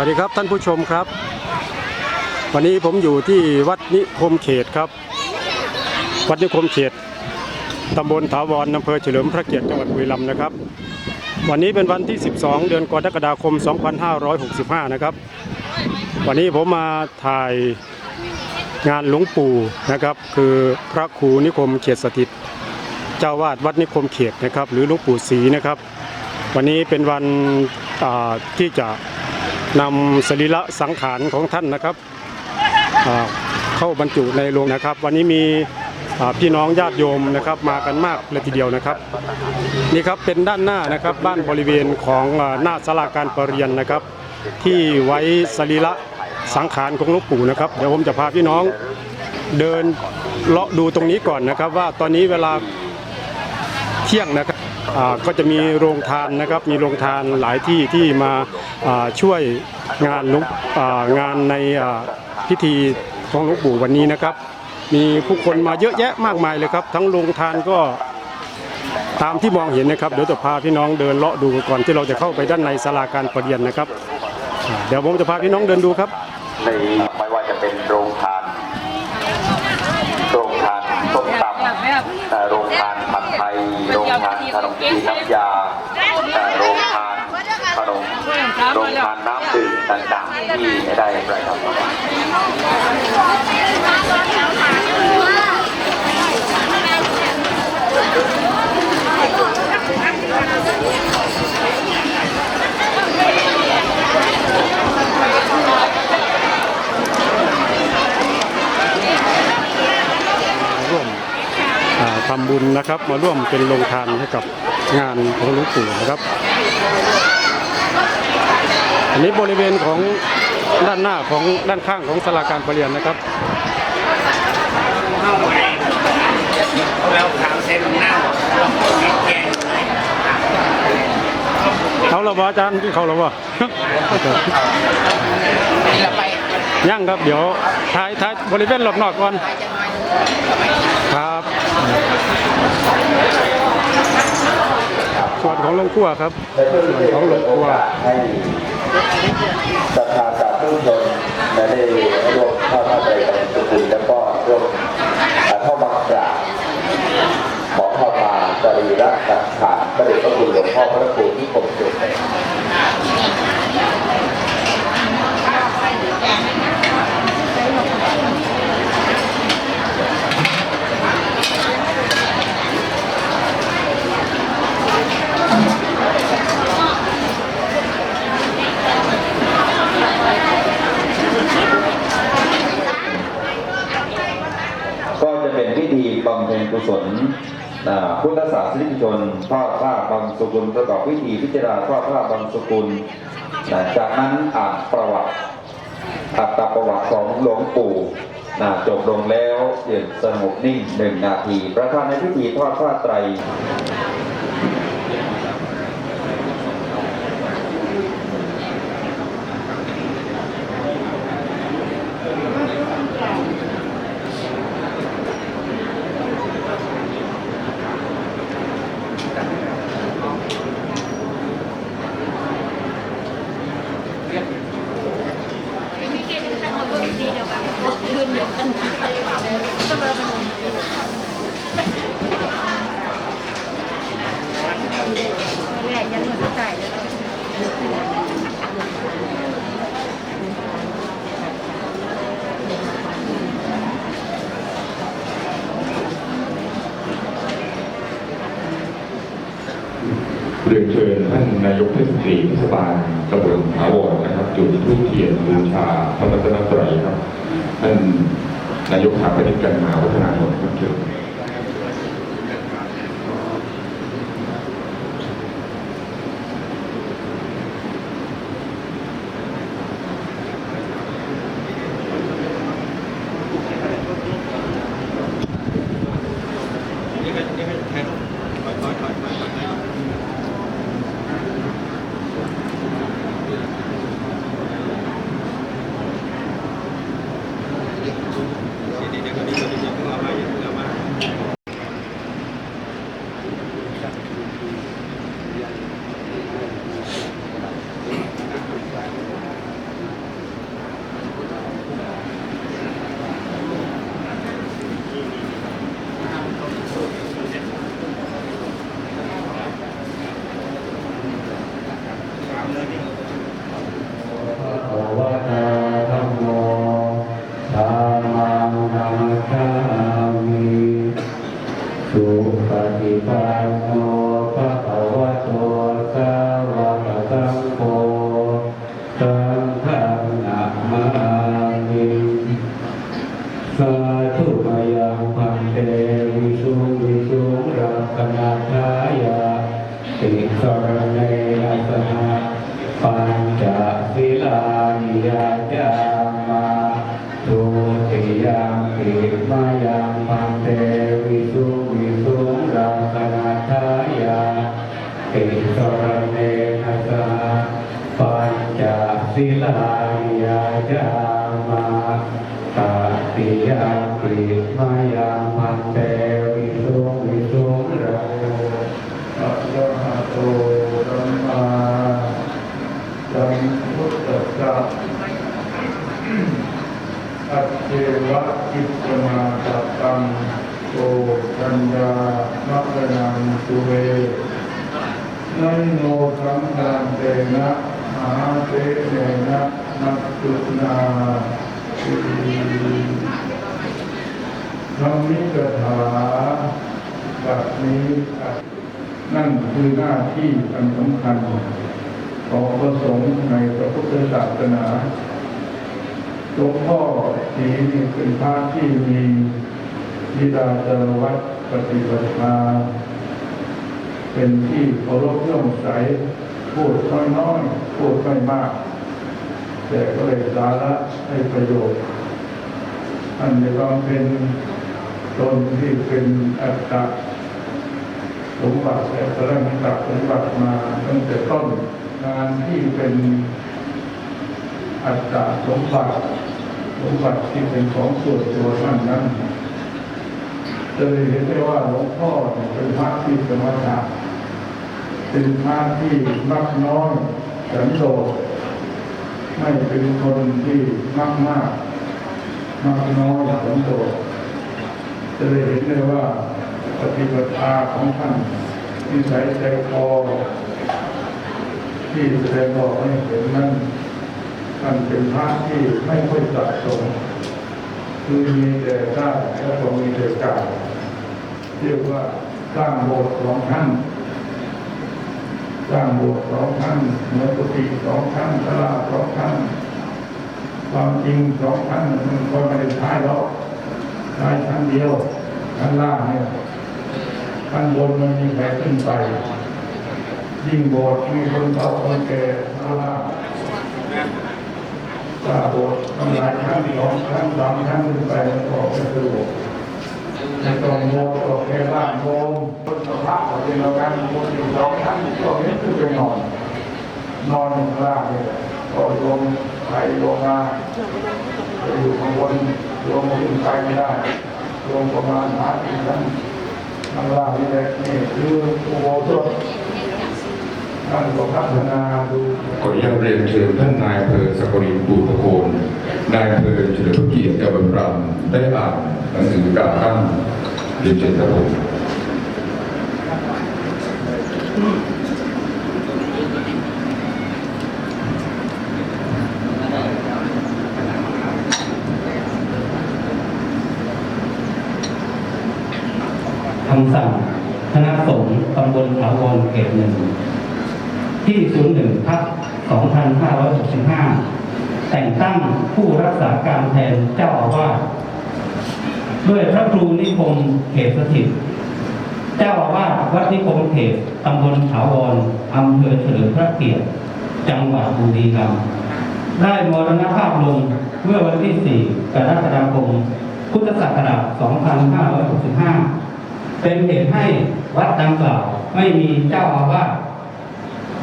วัสดีครับท่านผู้ชมครับ วันนี้ผมอยู่ที่วัดนิคมเขตครับ วัดนิคมเขตตำบลถาวรอำเภอเฉลิมพระเกียรติจังหวัดบุรีรัมย์นะครับ วันนี้เป็นวันที่ 12 เดือนกรกฎาคม 2565 นะครับ วันนี้ผมมาถ่ายงานหลวงปู่นะครับ คือพระครูนิคมเขตสถิต เจ้าวาดวัดนิคมเขตนะครับ หรือหลวงปู่ศรีนะครับ วันนี้เป็นวันที่จะ นำสรีระสังขารของท่านนะครับ เข้าบรรจุในโรงนะครับ วันนี้มีพี่น้องญาติโยมนะครับมากันมากเลยทีเดียวนะครับ นี่ครับเป็นด้านหน้านะครับบ้านบริเวณของหน้าศาลาการประเรียนนะครับ ที่ไว้สรีระสังขารของหลวงปู่นะครับเดี๋ยวผมจะพาพี่น้องเดินเลาะดูตรงนี้ก่อนนะครับ ว่าตอนนี้เวลาเที่ยงนะครับ ก็จะมีโรงทานนะครับมีโรงทานหลายที่ที่มาช่วยงานลวงางานในพิธีของหลวงปู่วันนี้นะครับ มีผู้คนมาเยอะแยะมากมายเลยครับ ทั้งโรงทานก็ตามที่มองเห็นนะครับเดี๋ยวจะพาพี่น้องเดินเลาะดูก่อนที่เราจะเข้าไปด้านในศาลาการประเรียนนะครับ เดี๋ยวผมจะพาพี่น้องเดินดูครับในไม่ว่าจะเป็นโรงทาน โรงทานส้มตำเอ่อโรงทานผัดไทย โรงทานข น้ำยาเอ่อโรงทานขนมโรงทานน้ำดื่มต่างๆที่ได้ประชาสัมพันธ์ร่วมอ่าทำบุญนะครับมาร่วมเป็นโรงทานให้กับ งานของหลวงปู่นะครับ อันนี้บริเวณของด้านหน้าของด้านข้างของสลาการประเรียนนะครับเราถามเซนเน่ามีแกงเขาเราบ่อาจารย์ที่เขาเราบ่นี่าไปยังครับ เดี๋ยวท้ายท้ายบริเวณรอบนอกก่อนครับ ส่วนของลงขั้วครับ ส่วนของลงขั้วให้ศรัทธาสาธุชนได้ร่วมเข้ามาในการสุขุมแล้วก็ร่วมเข้ามากราบขอเข้ามาสรีระสังขารพระเดชพระคุณหลวงพ่อพระครูที่ผมสุดก็จะ เป็นพิธีบำเพ็ญกุศลพุทธศาสนิกชนทอดผ้าบางสกุลประกอบพิธีพิจารณาทอดผ้าบางสกุล จากนั้นอ่านประวัติอัตประวัติของหลวงปู่จบลงแล้วเย็นสงบนิ่งหนึ่งนาที ประธานในพิธีทอดผ้าไตร เรียนเชิญท่านนายกเทศมนต รีเทศบาลตำบลถาวรนะครับจุดทูเทียนบูชาพระรัตนตรัยครับท่านนายกสถาปนิกกันมาวัฒนานนท์ครับเชิญเดี๋ยวเดี๋ยวเดี๋ยวเดี๋ยวเพิ่งเอามาอย่าเพิ่งเอา ปฏิปันโนภะ ตังโตกัญญามะระนังสุเวนัยโนสังฆังเตนะมหาเตเนนะนักตุนาสีธรรมิกถาแบบนี้นั่นคือหน้าที่อันสำคัญของพระสงฆ์ในพระพุทธศาสนาหลวงพ่อสีนี่เป็นพระที่มี วิดาจารวัดปฏิบัติมา เป็นที่เคารพเลื่อมใสพูดน้อยๆพูดไม่มาก แต่ก็เลยสาระให้ประโยชน์ อันในความเป็นตนที่เป็นอัตตะสมบัติแต่พระรังตัสมบัติมาตั้งแต่ต้นงานที่เป็นอัตตาสมบัติสมบัติที่เป็นของส่วนตัวท่านนั้น จะเลยเห็นได้ว่าหลวงพ่อเป็นพระที่สมถะเป็นพระที่มักน้อยสันโดษไม่เป็นคนที่มากมากมากน้อยสันโดษจะเลยเห็นได้ว่าปฏิบัติาของท่านนิสัยใจคอที่แสดงออกให้เห็นนั้นท่านเป็นพระที่ไม่ค่อยสับสนคือมีแต่ได้แล้วก็มีแต่กล่าว เรียกว่าสร้างโบสถ์สองชั้นสร้างโบสถ์สองชั้นเหมือนกุฏิสองชั้นศาลาสองชั้นความจริงสองชั้นมันก็ไม่ได้ใช้หรอกใช้ชั้นเดียวชั้นล่างเนี่ยชั้นบนมันมีใครขึ้นไป ยิ่งโบสถ์มีคนเฒ่าคนแก่ข้างล่างถ้าบททำลายครั้งสองครั้งสามครั้งขึ้นไปมันก็ไม่สะดวก ไม่ต้องโมก็แค่บ้านโมคนสภาพก็เป็นเราการโมอยู่สองครั้งก็เห็นคือไปนอน นอนข้างล่างเนี่ยก็ลงไปลงมาไปอยู่ข้างบนลงขึ้นไปไม่ได้ลงประมาณหาที่ชั้นข้างล่างนี่แหละนี่คืออุโบสถท่านก็พัฒนาดูขออนุญาตเรียนเชิญท่านนายอำเภอสกรินบูรพโคนนายอำเภอเฉลิมพระเกียรติกำบังรำได้อ่าน หนังสือการตั้งเรียนเชิญครับผมคำสั่งคณะสงฆ์ตำบลถาวรเขตหนึ่งที่01ทับ2565 แต่งตั้งผู้รักษาการแทนเจ้าอาวาส ด้วยพระครูนิคมเขตสถิต เจ้าอาวาสวัดนิคมเขตตำบลถาวรอำเภอเฉลิมพระเกียรติ จังหวัดบุรีรัมย์ได้มรณภาพลงเมื่อวันที่ 4 กรกฎาคม พุทธศักราช 2565 เป็นเหตุให้วัดดังกล่าวไม่มีเจ้าอาวาส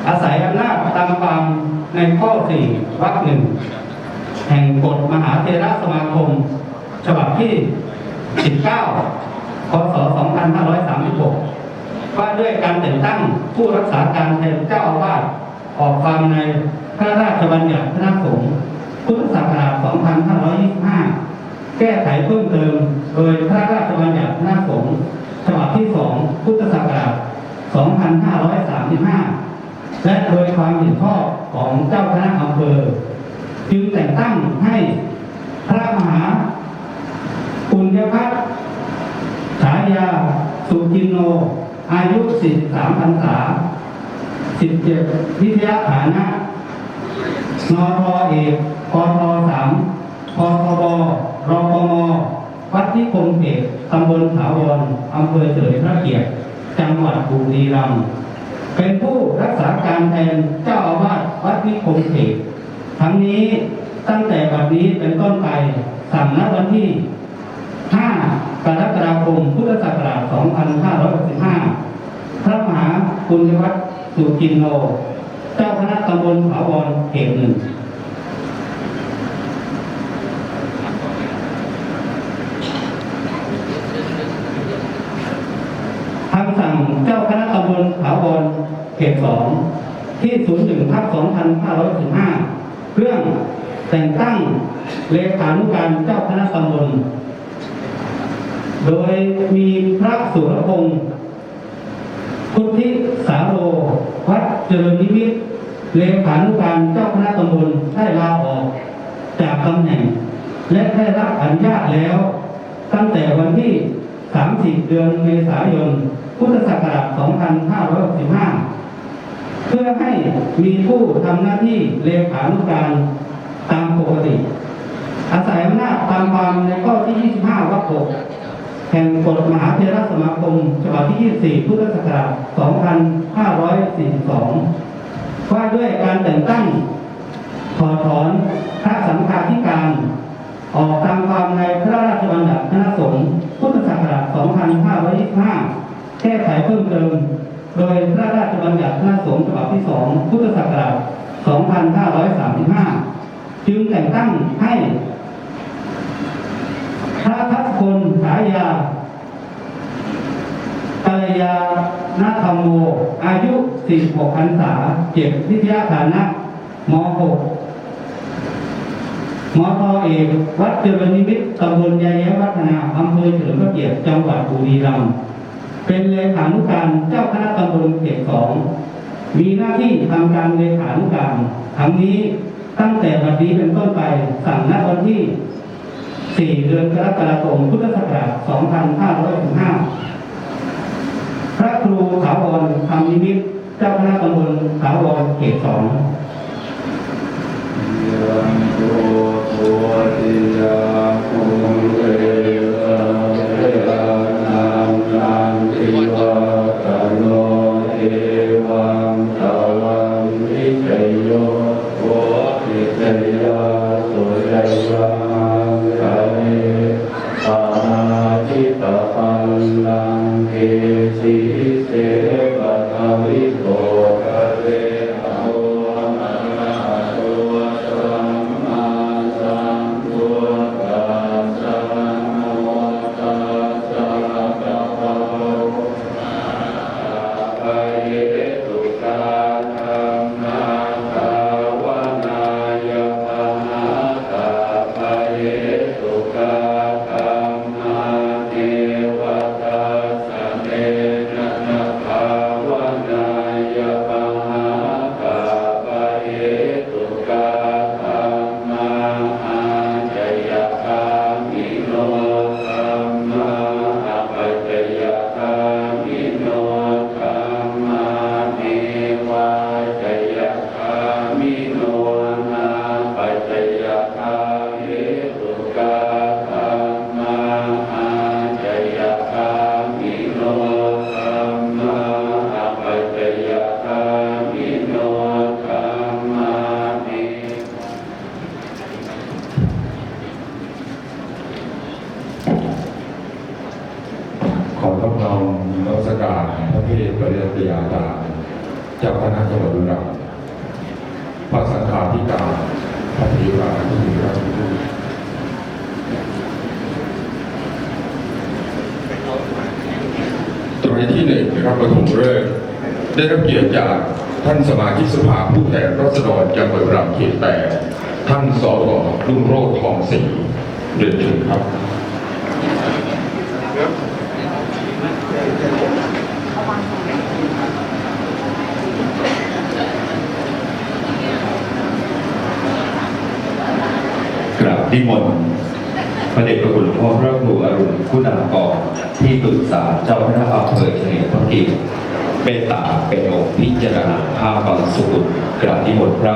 อาศัยอำนาจตามความในข้อ 4 วรรคหนึ่งแห่งกฎมหาเทรสมาคม ฉบับที่ 19พศ2536 ว่าด้วยการแต่งตั้งผู้รักษาการแทนเจ้าอาวาสออกความในพระราชบัญญัติคณะสงฆ์พุทธศักราช 2525 แก้ไขเพิ่มเติมโดยพระราชบัญญัติคณะสงฆ์ฉบับที่ 2 พุทธศักราช 2535 และโดยความเห็นชอบของเจ้าคณะอำเภอจึงแต่งตั้งให้พระมหาปุญญพัฒน์ฉายา สุจินโน อายุ43พรรษา17วิทยาฐานะนทเอกกทสามพทบรปมวัดที่คมเขตตำบลถาวรอำเภอเฉลิมพระเกียรติจังหวัดบุรีรัมย์เป็นผู้รักษาการแทนเจ้าอาวาสวัดนิคมเขตทั้งนี้ตั้งแต่บัดนี้เป็นต้นไปสั่งณวันที่ 5 กรกฎาคม พุทธศักราช 2565 พระมหาปุญญวัฒน์สุจินโน เจ้าคณะตำบลถาวรเขตหนึ่งคำสั่งเจ้าคณะตำบลถาวรเขตสองที่ 01ทับ2515เรื่องแต่งตั้งเลขานุการเจ้าคณะตำบล โดยมีพระสุรพงศ์พุทธิสาโร วัดเจริญนิมิตเลขานุการเจ้าคณะตำบลได้ลาออกจากตำแหน่ง และได้รับอนุญาตแล้ว ตั้งแต่วันที่ 30 เดือนเมษายน พุทธศักราช 2565 เพื่อให้มีผู้ทำหน้าที่เลขานุการตามปกติ อาศัยอำนาจตามความในข้อที่ 25วรรค6 แห่งกฎมหาเถรสมาคมฉบับที่ 24 พุทธศักราช 2542 ว่าด้วยการแต่งตั้งถอดถอนพระสังฆาธิการ ออกตามความในพระราชบัญญัติคณะสงฆ์พุทธศักราช 2525 แก้ไขเพิ่มเติม โดยพระราชบัญญัติคณะสงฆ์ฉบับที่ 2 พุทธศักราช 2535 จึงแต่งตั้งให้พระทัศ ยากัลยาณธรรมโม อายุ 46พรรษาเจ็บวิทยาฐานะม .6 มทเอกวัดเจริญนิมิตตำบลยายแย้วัฒนาอำเภอเฉลิมพระเกียรติจังหวัดบุรีรัมย์เป็นเลขานุการเจ้าคณะตำบลเขตสอง มีหน้าที่ทำการเลขานุการทั้งนี้ตั้งแต่บัดนี้เป็นต้นไปสั่งณวันที่ 4 เดือนกรกฎาคม พุทธศักราช 2565 พระครูถาวรธรรมนิมิตเจ้าคณะตำบลถาวรเขตสองยังโตโตติยาภูเร พระเพทปริยัติยาจารย์เจ้าคณะจังหวัดบุรีรัมย์พระสังฆาธิการพระภิราที่มีพระคุณตรงที่หนึ่งนะครับประถมเริ่ได้รับเกียรติจากท่านสมาชิกสภาผู้แทนราษฎรจังหวัดบุรีรัมย์เขตแปดท่านสวรุ่งโรจน์ทองศรีเรียนเชิญครับ ก ราบนิมนต์พระเดชพระคุณหลวงพ่อพระครูอรุณคุณากรที่ปรึกษาเจ้าคณะอำเภอเฉลิมพระเกียรติเมตตาเป็นองค์พิจารณาภาพบางสุขุลกราบนิมนต์พระ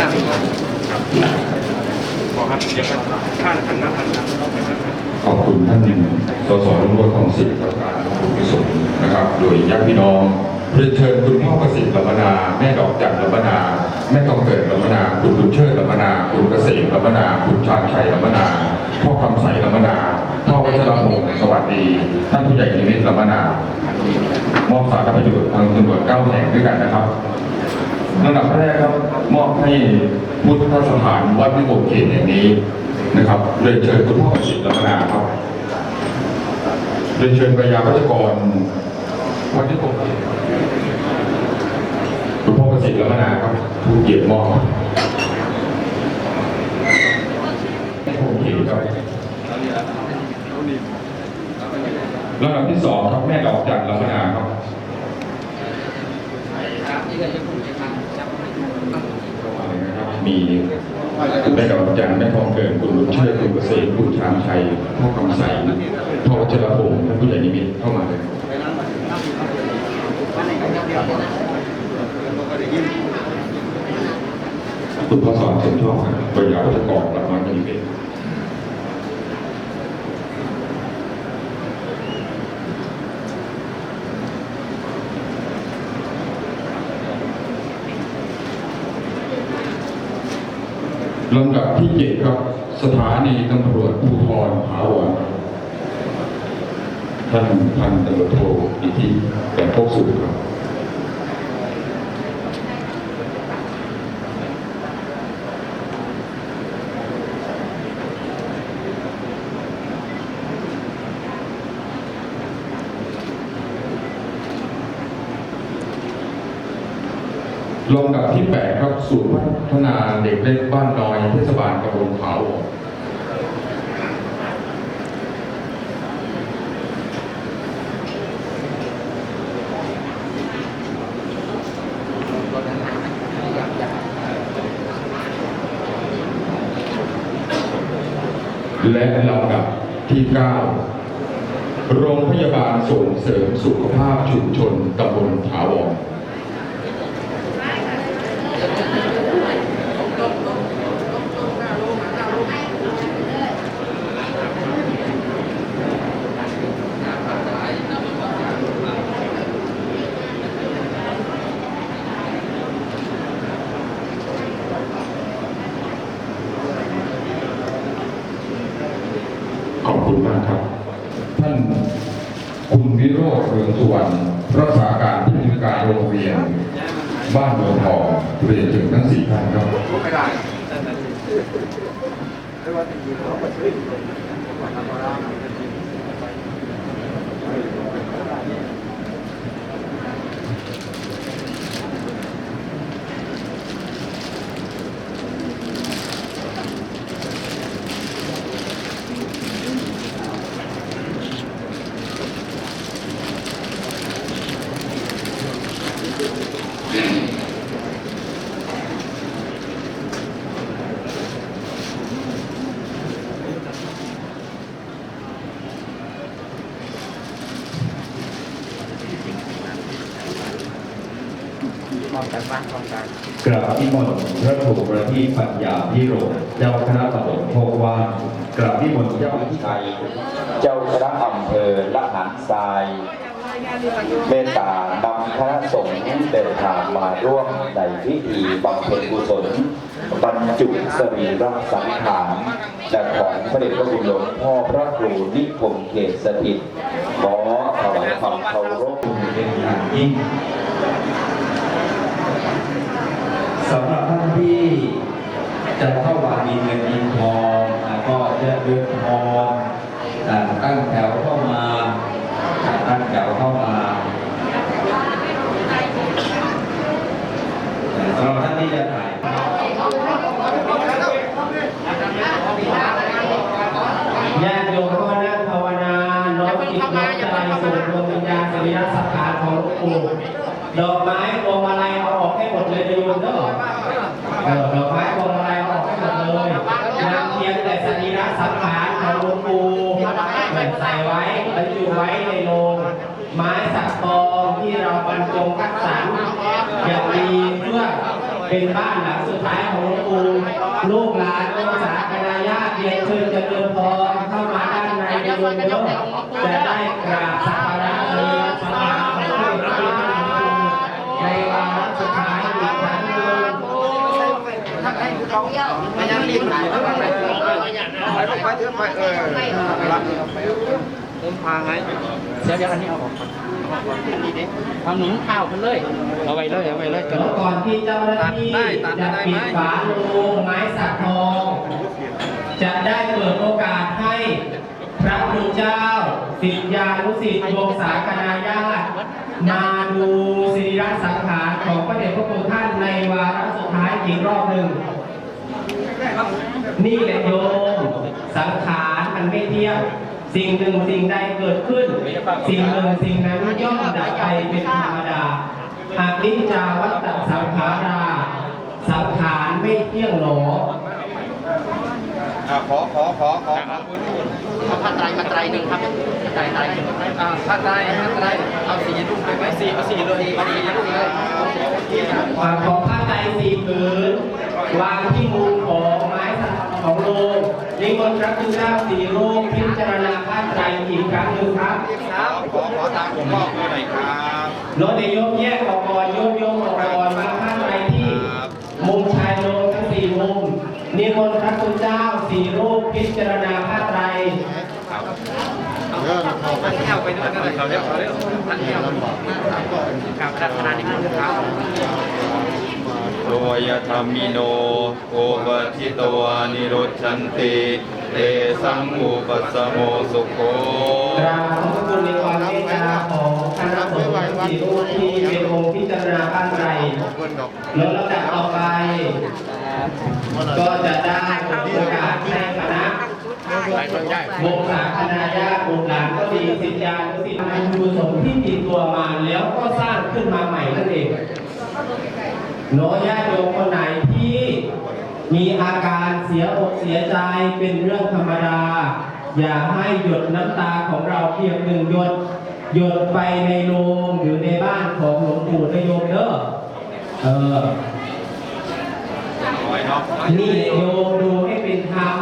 ครับขอบคุณท่านสสรุ่งโรจน์ทองศิริประการขอบคุณพิสมน์นะครับ โดยญาติพี่น้องเรียนเชิญคุณพ่อประสิทธิ์ลันา แม่ดอกจันทร์ลันา แม่ทองเกิดลำนา คุณบุญเชิดลำนา คุณเกษมลำนา คุณชาญชัยลำนา พ่อคำใสลำนาพ่อวัชรพงศ์สวัสดี ท่านผู้ใหญ่ในิมิตรลัมนามอบสารประโยชน์ทางตำรวจเก้าแห่งด้วยกันนะครับ ลำดับแรกครับมอบให้พุทธสถานวัดวิมลเขตแห่งนี้นะครับเรียนเชิญคุณพ่อประสิทธิ์ลักษณาครับเรียนเชิญพยาวัจกรวัดวิมลเขตคุณพ่อประสิทธิ์ลักษณาครับผู้เกียรติมอบโอเคครับลำดับที่สองครับแม่ดอกจันทร์ลักษณาครับ มีคุณแม่ดอกจันทร์แม่ทองเกินคุณบุญเชื่อคุณเกษมคุณชามชัยพ่อคำใสพ่อวัชรพงศ์ท่านผู้ใหญ่นิมิตเข้ามาเลยคุณพ่อสอนเสมชอบครับปริยาวัชกรรับมานิมิต ลำดับที่เจ็ดครับสถานีตำรวจภูธรหาวรท่านพันตำรวจโทอิทธิแต่พบสุขครับ ลำดับที่ 8 ครับศูนย์พัฒนาเด็กเล็กบ้านน้อยเทศบาลตำบลขาวและลำดับที่ 9 โรงพยาบาลส่งเสริมสุขภาพชุมชนตำบลถาวร ขอบคุณมากครับ ท่านคุณวิโรจน์เรืองสุวรรณรักษาการผู้อำนวยการโรงเรียน บ้านเมืองทองเรียนถึงทั้งสี่ท่านครับ กราบนิมนต์พระครูประทีปปัญญาพิโรธเจ้าคณะตำบลโพกว่านกราบนิมนต์เจ้าชัยเจ้าคณะอำเภอละหันทรายเมตตานำคณะสงฆ์เดินทางมาร่วมในพิธีบำเพ็ญกุศลบรรจุสรีระสังขารและของพระเดชพระคุณหลวงพ่อพระครูนิพนธ์เขตสถิตขอถวายความเคารพเป็นอย่างยิ่ง สำหรับท่านที่จะเข้ามามีเงินมีทองอะก็จะเดินทองตั้งแถวเข้ามาตั้งแถวเข้ามาสำหรับท่านที่จะถ่ายญาติโยมก็นั่งภาวนาน้อมจิตน้อม ใจสู่ดวงวิญญาณสรีระสังขารของหลวงปู่ดอกไม้พวงมาลัยเอาออกให้หมดเลยโยมเด้อเออดอกไม้พวงมาลัยเอาออกให้หมดเลยนำเพียงแต่สรีระสังขารของหลวงปู่ใส่ไว้บรรจุไว้ในโลงไม้สักทองที่เราบรรจงคัดสรรอย่างดีเพื่อเป็นบ้านหลังสุดท้ายของหลวงปู่ลูกหลานองศาคณะญาติเรียนเชิญเจริญพรเข้ามาด้านในโยมโยมจะได้กราบสักการะเลยสักการะพระพุทธเจ้าในวาระสุดท้ายอีกครั้งหนึ่งมันยังรีบหลายแล้วไปไปไปเถอะไปเออรับผมพาไงเดี๋ยวเดี๋ยวอันนี้เอาออกก่อนทำหนุนข้าวกันเลย เอาไปเลยเอาไปเลยก่อนที่เจ้าหน้าที่จะปิดฝาโลงไม้สักทองจะได้เปิดโอกาสให้ พระคุณเจ้า สิทธิานุสิทธิ์วงศาคณาญาติมาดูสิริรัตสังขารของพระเดชพระคุณท่านในวาระสุดท้ายอีกรอบหนึ่ง นี่แหละโยม สังขารมันไม่เที่ยงสิ่งหนึ่งสิ่งใดเกิดขึ้น สิ่งหนึ่งสิ่งนั้นย่อมดับไปเป็นธรรมดาหากนิจจาวัตตสังขารา สังขารไม่เที่ยงหนอ ขอขอขอขอเอาผ้าไตรมาไตรหนึ่งครับผ้าไตรไตรหนึ่งอ่าผ้าไตรผ้าไตรเอาสีลูกไปไหมสีเอาสีเลยเอาสีลูกเลยฝากของผ้าไตรสีผืนวางที่มุมของไม้สักของโลงนิมนต์พระคุณเจ้าสีโลกพิจารณาผ้าไตรอีกครั้งหนึ่งครับขอขอตามผมพ่อหน่อยครับรถเดยกแยกออกก่อนโยกโยกออกก่อนมาข้างในที่มุมชายโลงทั้งสี่มุมนิมนต์พระคุณเจ้า สี่รูปพิจารณาผ้าไตรท่านเที่ยวไปด้วยกันเลยเขาเรียกเขาเรียกท่านเที่ยวกับรัตนานิมนต์ครับโลยธรรมิโนโอปชิตวานิโรชันติเตสังอุปสมโมสุโคกราบขอบพระคุณในความเมตตาของคณะสงฆ์สี่รูปที่เป็นองค์พิจารณาผ้าไตรแล้วลำดับต่อไป ก็จะได้โอกาสให้คณะวงศาคณะญาติบุตรหลานก็ดีสิทธิานุสิทธิ์บุญกุศลที่ติดตัวมาแล้วก็สร้างขึ้นมาใหม่นั่นเองโนญาติโยมคนไหนที่มีอาการเสียอกเสียใจเป็นเรื่องธรรมดา อย่าให้หยดน้ำตาของเราเพียงหนึ่งหยดหยดไปในโรงหรือในบ้านของหลวงปู่นโยมเด้อเออ นี่โยมดูให้เป็นธรรม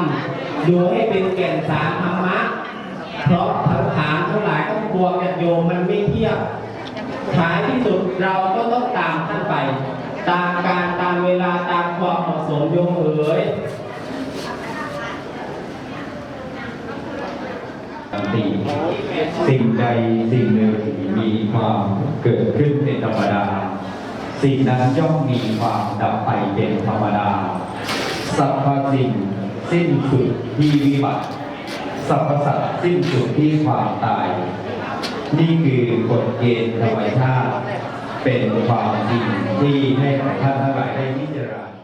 ดูให้เป็นแก่นสารธรรมะ เพราะทั้งฐานทั้งหลายทั้งปวงเนี่ยโยมมันไม่เที่ยงท้ายที่สุดเราก็ต้องตามท่านไป ตามการตามเวลาตามความเหมาะสมโยมเอ๋ยสิ่งสิ่งใดสิ่งหนึ่งมีความเกิดขึ้นเป็นธรรมดา สิ่งนั้นย่อมมีความดับไปเป็นธรรมดาสรรพสิ่งสิ้นสุดที่วิบัติสรรพสัตว์สิ้นสุดที่ความตาย นี่คือกฎเกณฑ์ธรรมชาติ เป็นความจริงที่ให้ท่านทั้งหลายได้พิจารณา